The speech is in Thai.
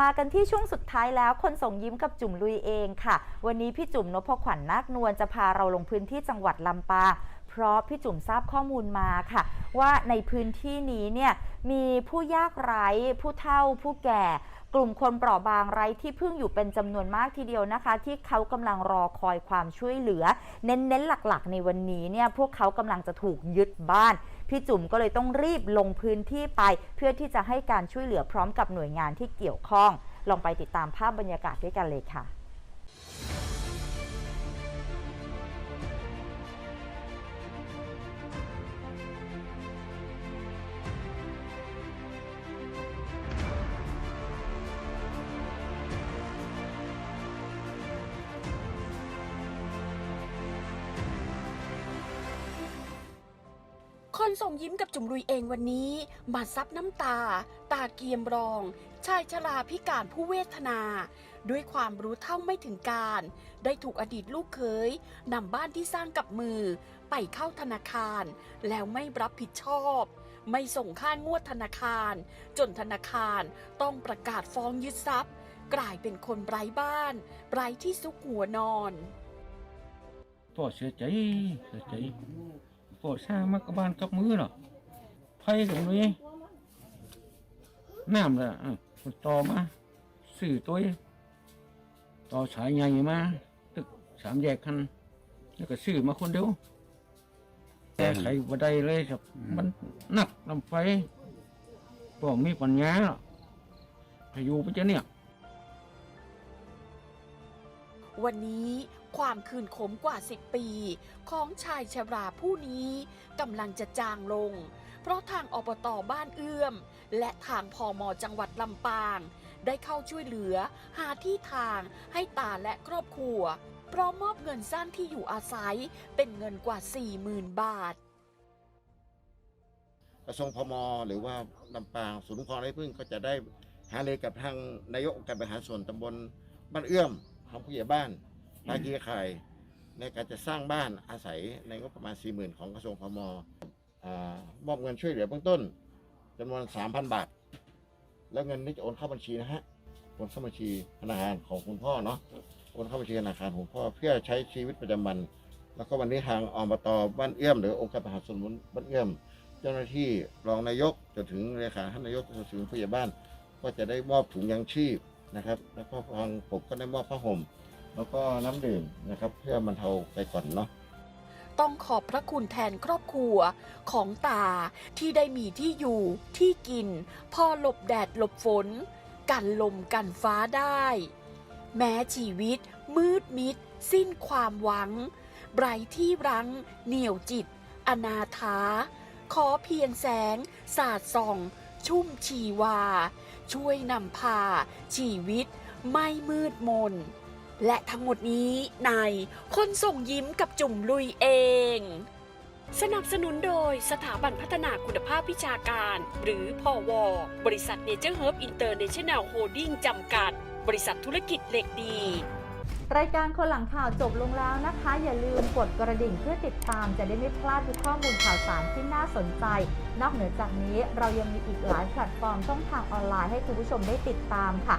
มากันที่ช่วงสุดท้ายแล้วคนส่งยิ้มกับจุ่มลุยเองค่ะ วันนี้พี่จุ่มนพขวัญนาคนวลจะพาเราลงพื้นที่จังหวัดลำปาง ราะพี่จุ่มทราบข้อมูลมาค่ะ ว่าในพื้นที่นี้เนี่ยมีผู้ยากไร้ผู้เฒ่าผู้แก่ กลุ่มคนเปราะบางไร้ที่พึ่งอยู่เป็นจำนวนมากทีเดียวนะคะ ที่เขากำลังรอคอยความช่วยเหลือ เน้นๆหลักๆ ในวันนี้เนี่ยพวกเขากำลังจะถูกยึดบ้านพี่จุ๋มก็เลยต้องรีบลงพื้นที่ไป เพื่อที่จะให้การช่วยเหลือพร้อมกับหน่วยงานที่เกี่ยวข้อง ลองไปติดตามภาพบรรยากาศด้วยกันเลยค่ะ คนส่งยิ้มกับจุ่มลุยเองวันนี้ มาซับน้ำตา ตาเกียมรอง ชายชราพิการผู้เวทนา ด้วยความรู้เท่าไม่ถึงการ ได้ถูกอดีตลูกเขยนำบ้านที่สร้างกับมือ ไปเข้าธนาคาร แล้วไม่รับผิดชอบ ไม่ส่งค่างวดธนาคาร จนธนาคารต้องประกาศฟ้องยึดทรัพย์ กลายเป็นคนไร้บ้าน ไร้ที่ซุกหัวนอนพ่อเสียใจเสียใจ พ่อสร้างมากบ้านกับมือเนาะไฟกับมือน้ำละอะต่อมาสื่อตัวต่อสายใหญ่มาตึกสามแยกคันแล้วก็ซื้อมาคนเดียวแก้ไขบ่ได้เลยครับมันหนักลำไฟพ่อมีปัญญาหรอกพายุไปจะเนี่ยวันนี้ ความคืนขมกว่า 10 ปี ของชายชราผู้นี้กำลังจะจางลง เพราะทางอบตบ้านเอื้อม และทางพอมจังหวัดลำปาง ได้เข้าช่วยเหลือ หาที่ทางให้ตาและครอบครัว พร้อมมอบเงินสร้างที่อยู่อาศัยเป็นเงินกว่า 40,000 บาทกระทรวงพมหรือว่าลำปางศูนย์คุ้มครองไร้พึ่งก็จะได้หารือกับทางนายกการบริหารส่วนตำบลบ้านเอื้อมของผู้ใหญ่บ้าน ภาคีเครือข่ายในการจะสร้างบ้านอาศัยในงบประมาณ 40,000 ของกระทรวงพมอามอบเงินช่วยเหลือเบื้องต้นจำนวน 3,000 บาท แล้วเงินนี้จะโอนเข้าบัญชีนะฮะโอนเข้าบัญชีธนาคารของคุณพ่อเนาะโอนเข้าบัญชีธนาคารของพ่อเพื่อใช้ชีวิตประจำวัน แล้วก็วันนี้ทางอบตบ้านเอื้อมหรือองค์การบริหารส่วนตำบลบ้านเอื้อม เจ้าหน้าที่รองนายกจนถึงเลขาท่านนายกจนถึงผู้ใหญ่บ้าน ก็จะได้มอบถุงยังชีพนะครับ แล้วก็ทางผมก็ได้มอบผ้าห่ม แล้วก็น้ำดื่มนะครับ เพื่อบรรเทาไปก่อนเนาะต้องขอบพระคุณแทนครอบครัวของตาที่ได้มีที่อยู่ที่กิน พอหลบแดดหลบฝน กันลมกันฟ้าได้ แม้ชีวิตมืดมิด สิ้นความหวังไร้ที่รั้ง เหนี่ยวจิต อนาถา ขอเพียงแสง สาดส่อง ชุ่มชีวา ช่วยนำพา ชีวิตไม่มืดมน และทั้งหมดนี้ในคนส่งยิ้มกับจุ่มลุยเอง สนับสนุนโดยสถาบันพัฒนาคุณภาพวิชาการ หรือพอวบริษัทเนเจอร์เฮิร์บอินเตอร์เนชั่นแนลโฮลดิ้งจำกัด บริษัทธุรกิจเหล็กดี รายการคนหลังข่าวจบลงแล้วนะคะ อย่าลืมกดกระดิ่งเพื่อติดตามจะได้ไม่พลาดทุกข้อมูลข่าวสารที่น่าสนใจ นอกเหนือจากนี้เรายังมีอีกหลายแพลตฟอร์มช่องทางออนไลน์ให้คุณผู้ชมได้ติดตามค่ะ